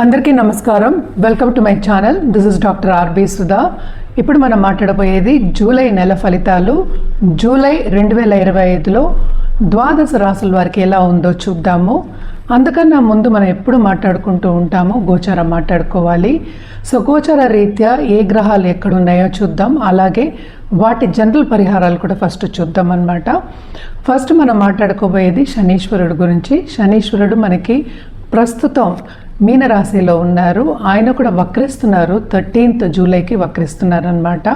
అందరికీ నమస్కారం. Welcome to my channel this is doctor R B Sudha ఇప్పుడు మనం మాట్లాడబోయేది జూలై నెల ఫలితాలు. జూలై రెండు వేల ఇరవై ఐదులో ద్వాదశ రాసుల వారికి ఎలా ఉందో చూద్దాము. అందుకన్నా ముందు మనం ఎప్పుడు మాట్లాడుకుంటూ ఉంటాము గోచారం మాట్లాడుకోవాలి. సో గోచార రీత్యా ఏ గ్రహాలు ఎక్కడున్నాయో చూద్దాం. అలాగే వాటి జనరల్ పరిహారాలు కూడా ఫస్ట్ చూద్దాం అనమాట ఫస్ట్ మనం మాట్లాడుకోబోయేది శనీశ్వరుడు గురించి. శనీశ్వరుడు మనకి ప్రస్తుతం మీనరాశిలో ఉన్నారు. ఆయన కూడా వక్రిస్తున్నారు. థర్టీన్త్ జూలైకి వక్రిస్తున్నారు అనమాట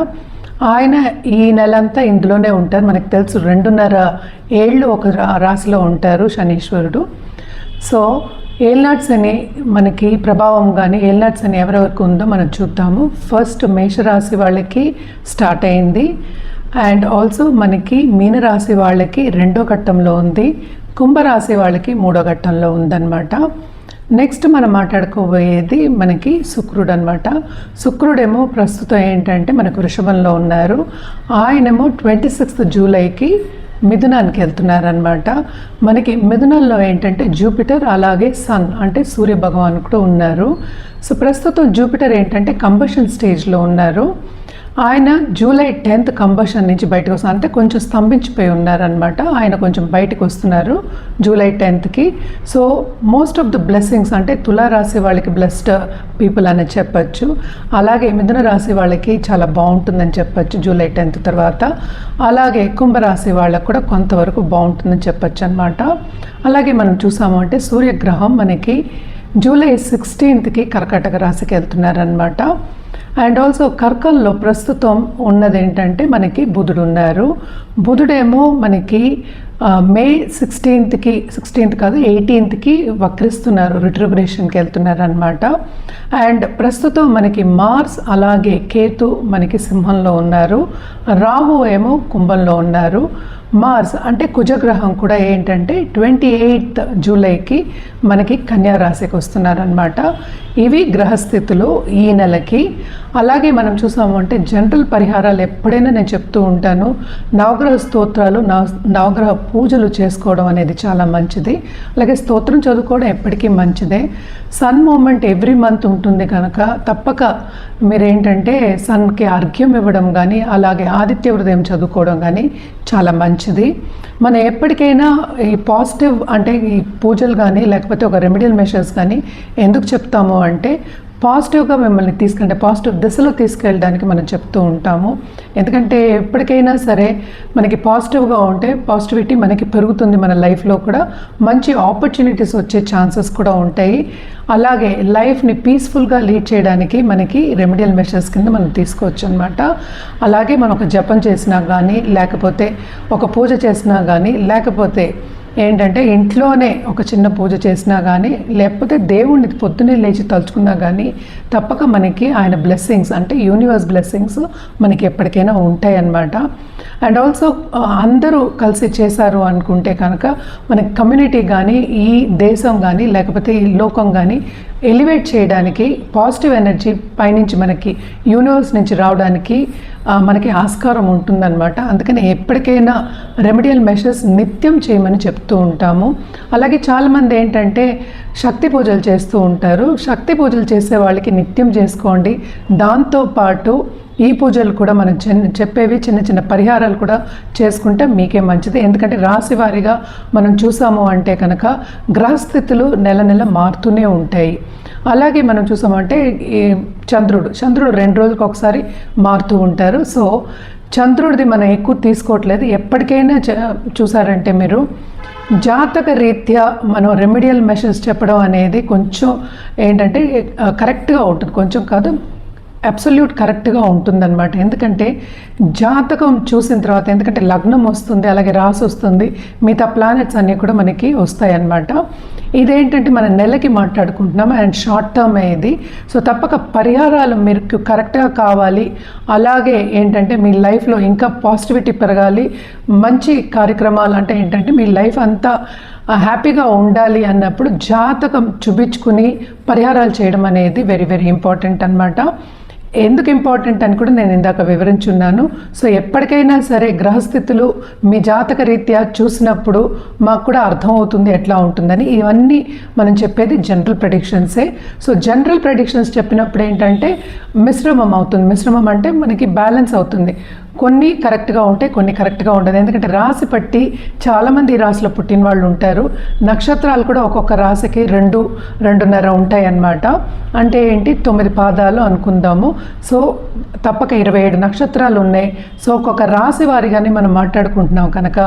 ఆయన ఈ నెలంతా ఇందులోనే ఉంటారు. మనకు తెలుసు రెండున్నర ఏళ్ళు ఒక రాశిలో ఉంటారు శనీశ్వరుడు. సో ఏల్నాట్స్ అని మనకి ప్రభావం కానీ ఏల్నాట్స్ అని ఎవరెవరికి ఉందో మనం చూద్దాము. ఫస్ట్ మేషరాశి వాళ్ళకి స్టార్ట్ అయింది. అండ్ ఆల్సో మనకి మీనరాశి వాళ్ళకి రెండో ఘట్టంలో ఉంది. కుంభరాశి వాళ్ళకి మూడో ఘట్టంలో ఉందన్నమాట. నెక్స్ట్ మనం మాట్లాడుకోబోయేది మనకి శుక్రుడు అనమాట శుక్రుడేమో ప్రస్తుతం ఏంటంటే మనకు వృషభంలో ఉన్నారు. ఆయనేమో ట్వంటీ సిక్స్త్ జూలైకి మిథునానికి వెళ్తున్నారనమాట మనకి మిథునంలో ఏంటంటే జూపిటర్ అలాగే సన్ అంటే సూర్య భగవాన్ కూడా ఉన్నారు. సో ప్రస్తుతం జూపిటర్ ఏంటంటే కంబషన్ స్టేజ్లో ఉన్నారు. ఆయన జూలై టెన్త్ కంబషన్ నుంచి బయటకు వస్తున్నారు. అంటే కొంచెం స్తంభించిపోయి ఉన్నారనమాట ఆయన కొంచెం బయటకు వస్తున్నారు July టెన్త్కి so most of the blessings అంటే తులారాశి వాళ్ళకి బ్లెస్డ్ పీపుల్ అని చెప్పచ్చు. అలాగే మిథున రాశి వాళ్ళకి చాలా బాగుంటుందని చెప్పచ్చు జూలై టెన్త్ తర్వాత. అలాగే కుంభరాశి వాళ్ళకు కూడా కొంతవరకు బాగుంటుందని చెప్పచ్చు అనమాట అలాగే మనం చూసాము అంటే సూర్యగ్రహం మనకి జూలై సిక్స్టీన్త్కి కర్కాటక రాశికి వెళ్తున్నారనమాట అండ్ ఆల్సో కర్కల్లో ప్రస్తుతం ఉన్నది ఏంటంటే మనకి బుధుడు ఉన్నారు. బుధుడేమో మనకి మే సిక్స్టీన్త్కి సిక్స్టీన్త్ కాదు ఎయిటీన్త్కి వక్రిస్తున్నారు రిట్రిబ్రేషన్కి వెళ్తున్నారు అనమాట అండ్ ప్రస్తుతం మనకి మార్స్ అలాగే కేతు మనకి సింహంలో ఉన్నారు. రాహు ఏమో కుంభంలో ఉన్నారు. మార్స్ అంటే కుజగ్రహం కూడా ఏంటంటే ట్వంటీ ఎయిత్ జూలైకి మనకి కన్యా రాశికి వస్తున్నారనమాట ఇవి గ్రహస్థితులు ఈ నెలకి. అలాగే మనం చూసాము అంటే జనరల్ పరిహారాలు ఎప్పుడైనా నేను చెప్తూ ఉంటాను. నవగ్రహ స్తోత్రాలు నవ నవగ్రహ పూజలు చేసుకోవడం అనేది చాలా మంచిది. అలాగే స్తోత్రం చదువుకోవడం ఎప్పటికీ మంచిదే. సన్ మూమెంట్ ఎవ్రీ మంత్ ఉంటుంది కనుక తప్పక మీరేంటంటే సన్కి అర్ఘ్యం ఇవ్వడం కానీ అలాగే ఆదిత్య హృదయం చదువుకోవడం కానీ చాలా మంచిది. మనం ఎప్పటికైనా ఈ పాజిటివ్ అంటే ఈ పూజలు కానీ లేకపోతే ఒక రెమెడియల్ మెషర్స్ కానీ ఎందుకు చెప్తాము అంటే పాజిటివ్గా మిమ్మల్ని తీసుకుంటే పాజిటివ్ దిశలో తీసుకెళ్ళడానికి మనం చెప్తూ ఉంటాము. ఎందుకంటే ఎప్పటికైనా సరే మనకి పాజిటివ్గా ఉంటే పాజిటివిటీ మనకి పెరుగుతుంది మన లైఫ్లో కూడా. మంచి ఆపర్చునిటీస్ వచ్చే ఛాన్సెస్ కూడా ఉంటాయి. అలాగే లైఫ్ని పీస్ఫుల్గా లీడ్ చేయడానికి మనకి రెమెడియల్ మెషర్స్ కింద మనం తీసుకోవచ్చు అనమాట అలాగే మనం ఒక జపం చేసినా కానీ లేకపోతే ఒక పూజ చేసినా కానీ లేకపోతే ఏంటంటే ఇంట్లోనే ఒక చిన్న పూజ చేసినా కానీ లేకపోతే దేవుణ్ణి పొద్దున్నే లేచి తలుచుకున్నా కానీ తప్పక మనకి ఆయన బ్లెస్సింగ్స్ అంటే యూనివర్స్ బ్లెస్సింగ్స్ మనకి ఎప్పటికైనా ఉంటాయి అన్నమాట అండ్ ఆల్సో అందరూ కలిసి చేశారు అనుకుంటే కనుక మనకి కమ్యూనిటీ కానీ ఈ దేశం కానీ లేకపోతే ఈ లోకం కానీ ఎలివేట్ చేయడానికి పాజిటివ్ ఎనర్జీ పైనుంచి మనకి యూనివర్స్ నుంచి రావడానికి మనకి ఆస్కారం ఉంటుందన్నమాట. అందుకని ఎప్పటికైనా రెమెడియల్ మెషర్స్ నిత్యం చేయమని చెప్తూ ఉంటాము. అలాగే చాలామంది ఏంటంటే శక్తి పూజలు చేస్తూ ఉంటారు. శక్తి పూజలు చేసే వాళ్ళకి నిత్యం చేసుకోండి. దాంతోపాటు ఈ పూజలు కూడా మనం చిన్న చెప్పేవి చిన్న చిన్న పరిహారాలు కూడా చేసుకుంటే మీకే మంచిది. ఎందుకంటే రాశి వారిగా మనం చూసాము అంటే కనుక గ్రహస్థితులు నెల నెల మారుతూనే ఉంటాయి. అలాగే మనం చూసామంటే ఈ చంద్రుడు చంద్రుడు రెండు రోజులకు ఒకసారి మారుతూ ఉంటారు. సో చంద్రుడిది మనం ఎక్కువ తీసుకోవట్లేదు. ఎప్పటికైనా చ- చూసారంటే మీరు జాతక రీత్యా మనం రెమెడియల్ మెషర్స్ చెప్పడం అనేది కొంచెం ఏంటంటే కరెక్ట్గా ఉంటుంది. కొంచెం కాదు అబ్సల్యూట్ కరెక్ట్గా ఉంటుందన్నమాట. ఎందుకంటే జాతకం చూసిన తర్వాత ఎందుకంటే లగ్నం వస్తుంది అలాగే రాసి వస్తుంది మిగతా ప్లానెట్స్ అన్నీ కూడా మనకి వస్తాయి అన్నమాట ఇదేంటంటే మన నెలకి మాట్లాడుకుంటున్నాం అండ్ షార్ట్ టర్మ్ ఇది. సో తప్పక పరిహారాలు మీకు కరెక్ట్గా కావాలి. అలాగే ఏంటంటే మీ లైఫ్లో ఇంకా పాజిటివిటీ పెరగాలి. మంచి కార్యక్రమాలు అంటే ఏంటంటే మీ లైఫ్ అంతా హ్యాపీగా ఉండాలి అన్నప్పుడు జాతకం చూపించుకుని పరిహారాలు చేయడం అనేది వెరీ వెరీ ఇంపార్టెంట్ అనమాట ఎందుకు ఇంపార్టెంట్ అని కూడా నేను ఇందాక వివరించున్నాను. సో ఎప్పటికైనా సరే గ్రహస్థితులు మీ జాతక రీత్యా చూసినప్పుడు మాకు కూడా అర్థమవుతుంది ఎట్లా ఉంటుందని. ఇవన్నీ మనం చెప్పేది జనరల్ ప్రెడిక్షన్సే. సో జనరల్ ప్రెడిక్షన్స్ చెప్పినప్పుడు ఏంటంటే మిశ్రమం అవుతుంది. మిశ్రమం అంటే మనకి బ్యాలెన్స్ అవుతుంది. కొన్ని కరెక్ట్గా ఉంటాయి కొన్ని కరెక్ట్గా ఉండదు. ఎందుకంటే రాశి పట్టి చాలామంది రాశిలో పుట్టిన వాళ్ళు ఉంటారు. నక్షత్రాలు కూడా ఒక్కొక్క రాశికి రెండు రెండున్నర ఉంటాయి అన్నమాట అంటే ఏంటి? తొమ్మిది పాదాలు అనుకుందాము. సో తప్పక ఇరవై ఏడు నక్షత్రాలు ఉన్నాయి. సో ఒక్కొక్క రాశి వారిగానే మనం మాట్లాడుకుంటున్నాం కనుక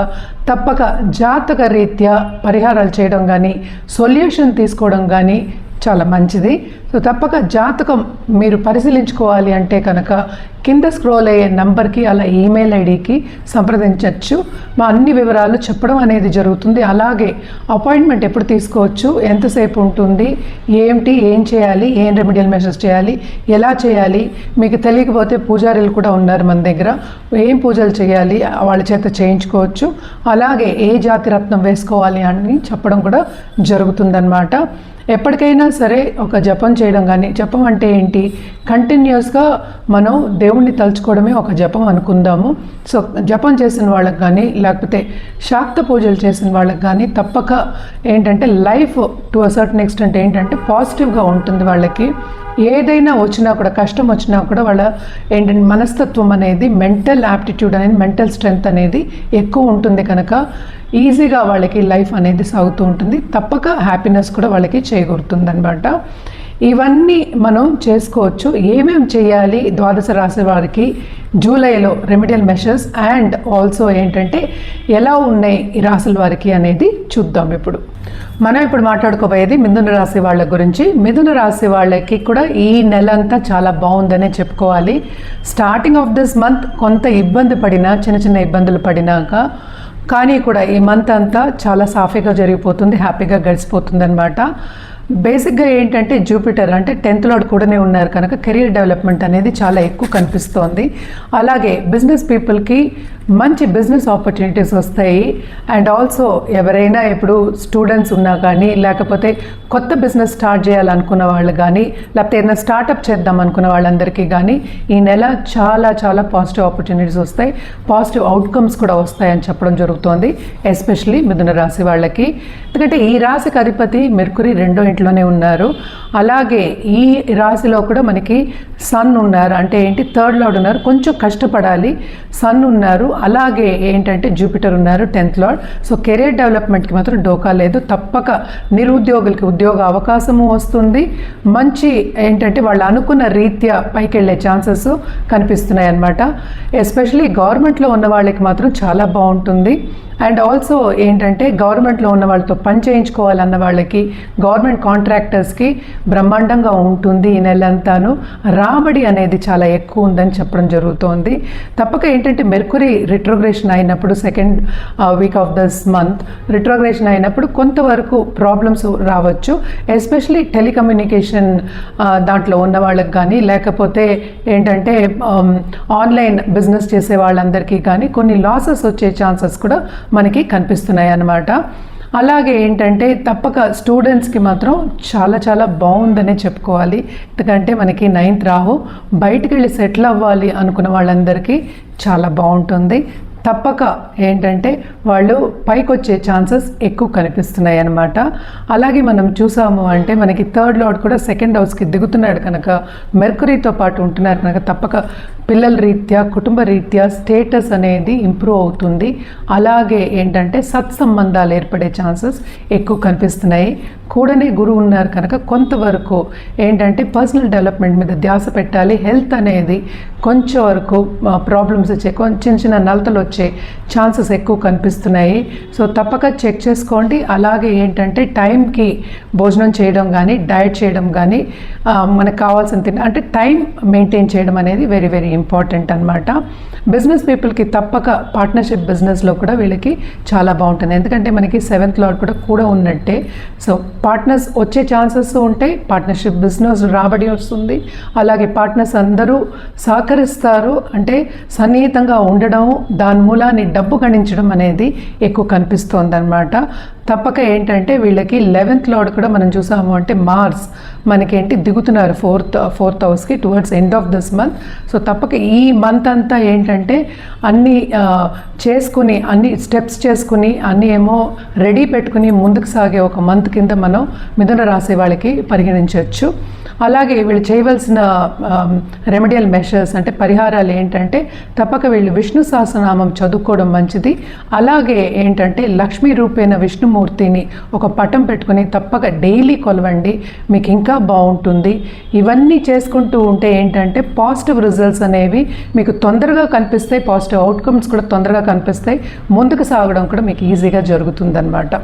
తప్పక జాతక రీత్యా పరిహారాలు చేయడం కానీ సొల్యూషన్ తీసుకోవడం కానీ చాలా మంచిది. సో తప్పక జాతకం మీరు పరిశీలించుకోవాలి అంటే కనుక కింద స్క్రోల్ అయ్యే నంబర్కి అలా ఈమెయిల్ ఐడికి సంప్రదించవచ్చు మా అన్ని వివరాలు చెప్పడం అనేది జరుగుతుంది. అలాగే అపాయింట్మెంట్ ఎప్పుడు తీసుకోవచ్చు ఎంతసేపు ఉంటుంది ఏంటి ఏం చేయాలి ఏం రెమెడియల్ మెషర్స్ చేయాలి ఎలా చేయాలి మీకు తెలియకపోతే పూజారులు కూడా ఉన్నారు మన దగ్గర. ఏం పూజలు చేయాలి వాళ్ళ చేత చేయించుకోవచ్చు. అలాగే ఏ జాతి రత్నం వేసుకోవాలి అని చెప్పడం కూడా జరుగుతుందన్నమాట. ఎప్పటికైనా సరే ఒక జపం చేయడం కానీ జపం అంటే ఏంటి? కంటిన్యూస్గా మనం దేవుణ్ణి తలుచుకోవడమే ఒక జపం అనుకుందాము. సో జపం చేసిన వాళ్ళకి కానీ లేకపోతే శాక్త పూజలు చేసిన వాళ్ళకి కానీ తప్పక ఏంటంటే life to a certain extent ఏంటంటే పాజిటివ్గా ఉంటుంది వాళ్ళకి. ఏదైనా వచ్చినా కూడా కష్టం వచ్చినా కూడా వాళ్ళ ఏంటంటే మనస్తత్వం అనేది మెంటల్ యాప్టిట్యూడ్ అనేది మెంటల్ స్ట్రెంగ్త్ అనేది ఎక్కువ ఉంటుంది కనుక ఈజీగా వాళ్ళకి లైఫ్ అనేది సాగుతూ ఉంటుంది. తప్పక హ్యాపీనెస్ కూడా వాళ్ళకి చేకూరుతుంది అనమాట ఇవన్నీ మనం చేసుకోవచ్చు. ఏమేమి చేయాలి? ద్వాదశ రాశి వారికి జూలైలో రెమిడియల్ మెషర్స్ అండ్ ఆల్సో ఏంటంటే ఎలా ఉన్నాయి ఈ రాశుల వారికి అనేది చూద్దాం ఇప్పుడు. మనం ఇప్పుడు మాట్లాడుకోబోయేది మిథున రాశి వాళ్ళ గురించి. మిథున రాశి వాళ్ళకి కూడా ఈ నెల అంతా చాలా బాగుందనే చెప్పుకోవాలి. స్టార్టింగ్ ఆఫ్ దిస్ మంత్ కొంత ఇబ్బంది పడినా చిన్న చిన్న ఇబ్బందులు పడినాక కానీ కూడా ఈ మంత్ అంతా చాలా సాఫీగా జరిగిపోతుంది హ్యాపీగా గడిచిపోతుంది అనమాట బేసిక్గా ఏంటంటే జూపిటర్ అంటే టెన్త్ లోడ్ కూడానే ఉన్నారు కనుక కెరీర్ డెవలప్మెంట్ అనేది చాలా ఎక్కువ కనిపిస్తోంది. అలాగే బిజినెస్ పీపుల్కి మంచి బిజినెస్ ఆపర్చునిటీస్ వస్తాయి. అండ్ ఆల్సో ఎవరైనా ఇప్పుడు స్టూడెంట్స్ ఉన్నా కానీ లేకపోతే కొత్త బిజినెస్ స్టార్ట్ చేయాలనుకున్న వాళ్ళు కానీ లేకపోతే ఏదైనా స్టార్టప్ చేద్దాం అనుకున్న వాళ్ళందరికీ కానీ ఈ నెల చాలా చాలా పాజిటివ్ ఆపర్చునిటీస్ వస్తాయి. పాజిటివ్ అవుట్కమ్స్ కూడా వస్తాయని చెప్పడం జరుగుతోంది ఎస్పెషలీ మిథున రాశి వాళ్ళకి. ఎందుకంటే ఈ రాశికి అధిపతి మెర్కురీ రెండో ఇంట్లోనే ఉన్నారు. అలాగే ఈ రాశిలో కూడా మనకి సన్ ఉన్నారు. అంటే ఏంటి? థర్డ్ లార్డ్ ఉన్నారు. కొంచెం కష్టపడాలి. సన్ ఉన్నారు. అలాగే ఏంటంటే జూపిటర్ ఉన్నారు టెన్త్ లార్డ్. సో కెరీర్ డెవలప్మెంట్కి మాత్రం డోకా లేదు. తప్పక నిరుద్యోగులకి ఉద్యోగ అవకాశము వస్తుంది. మంచి ఏంటంటే వాళ్ళు అనుకున్న రీత్యా పైకి వెళ్ళే ఛాన్సెస్ కనిపిస్తున్నాయి అన్నమాట. ఎస్పెషలీ గవర్నమెంట్లో ఉన్న వాళ్ళకి మాత్రం చాలా బాగుంటుంది. అండ్ ఆల్సో ఏంటంటే గవర్నమెంట్లో ఉన్న వాళ్ళతో పని చేయించుకోవాలన్న వాళ్ళకి గవర్నమెంట్ కాంట్రాక్టర్స్కి బ్రహ్మాండంగా ఉంటుంది ఈ నెలంతాను. రాబడి అనేది చాలా ఎక్కువ ఉందని చెప్పడం జరుగుతోంది. తప్పక ఏంటంటే మెర్కురీ రిట్రోగ్రేషన్ అయినప్పుడు second week of this month retrogression అయినప్పుడు కొంతవరకు ప్రాబ్లమ్స్ రావచ్చు. ఎస్పెషలీ టెలికమ్యూనికేషన్ uh, దాంట్లో ఉన్న వాళ్ళకి కానీ లేకపోతే ఏంటంటే um, ఆన్లైన్ బిజినెస్ చేసే వాళ్ళందరికీ కానీ కొన్ని లాసెస్ వచ్చే ఛాన్సెస్ కూడా మనకి కనిపిస్తున్నాయి అన్నమాట అలాగే ఏంటంటే తప్పక స్టూడెంట్స్కి మాత్రం చాలా చాలా బాగుందనే చెప్పుకోవాలి. ఎందుకంటే మనకి నైన్త్ రాహు బయటికి వెళ్ళి సెటిల్ అవ్వాలి అనుకున్న వాళ్ళందరికీ చాలా బాగుంటుంది. తప్పక ఏంటంటే వాళ్ళు పైకి వచ్చే ఛాన్సెస్ ఎక్కువ కనిపిస్తున్నాయి అన్నమాట. అలాగే మనం చూసాము అంటే మనకి థర్డ్ లార్డ్ కూడా సెకండ్ హౌస్కి దిగుతున్నాడు కనుక మెర్కరీతో పాటు ఉంటున్నారు కనుక తప్పక పిల్లల రీత్యా కుటుంబ రీత్యా స్టేటస్ అనేది ఇంప్రూవ్ అవుతుంది. అలాగే ఏంటంటే సత్సంబంధాలు ఏర్పడే ఛాన్సెస్ ఎక్కువ కనిపిస్తున్నాయి. కూడనే గురువు ఉన్నారు కనుక కొంతవరకు ఏంటంటే పర్సనల్ డెవలప్మెంట్ మీద ధ్యాస పెట్టాలి. హెల్త్ అనేది కొంచెం వరకు ప్రాబ్లమ్స్ వచ్చే కొంచెం చిన్న నలతలు వచ్చే ఛాన్సెస్ ఎక్కువ కనిపిస్తున్నాయి. సో తప్పక చెక్ చేసుకోండి. అలాగే ఏంటంటే టైంకి భోజనం చేయడం కానీ డయట్ చేయడం కానీ మనకు కావాల్సిన తిన అంటే టైం మెయింటైన్ చేయడం అనేది వెరీ వెరీ ఇంపార్టెంట్ అనమాట బిజినెస్ పీపుల్కి తప్పక పార్ట్నర్షిప్ బిజినెస్లో కూడా వీళ్ళకి చాలా బాగుంటుంది. ఎందుకంటే మనకి సెవెంత్ లాడ్ కూడా కూడా ఉన్నట్టే. సో పార్ట్నర్స్ వచ్చే ఛాన్సెస్ ఉంటాయి పార్ట్నర్షిప్ బిజినెస్ రాబడి వస్తుంది. అలాగే పార్ట్నర్స్ అందరూ సహకరిస్తారు. అంటే సన్నిహితంగా ఉండడం దాని మూలాన్ని డబ్బు గణించడం అనేది ఎక్కువ కనిపిస్తోందనమాట తప్పక ఏంటంటే వీళ్ళకి లెవెన్త్ లాడ్ కూడా మనం చూసాము అంటే మార్స్ మనకేంటి దిగుతున్నారు ఫోర్త్ ఫోర్త్ హౌస్కి towards end of this month. So తప్పక ఈ మంత్ అంతా ఏంటంటే అన్ని చేసుకుని అన్ని స్టెప్స్ చేసుకుని అన్ని ఏమో రెడీ పెట్టుకుని ముందుకు సాగే ఒక మంత్ కింద మనం మిథున రాశి వాళ్ళకి పరిగణించవచ్చు. అలాగే వీళ్ళు చేయవలసిన రెమెడియల్ మెషర్స్ అంటే పరిహారాలు ఏంటంటే తప్పక వీళ్ళు విష్ణు సహస్రనామం చదువుకోవడం మంచిది. అలాగే ఏంటంటే లక్ష్మీ రూపేణ విష్ణుమూర్తిని ఒక పటం పెట్టుకుని తప్పక డైలీ కొలవండి మీకు ఇంకా బాగుంటుంది. ఇవన్నీ చేసుకుంటూ ఉంటే ఏంటంటే పాజిటివ్ రిజల్ట్స్ అనేవి మీకు తొందరగా కనిపిస్తాయి పాజిటివ్ అవుట్కమ్స్ కూడా తొందరగా కనిపిస్తాయి ముందుకు సాగడం కూడా మీకు ఈజీగా జరుగుతుందన్నమాట.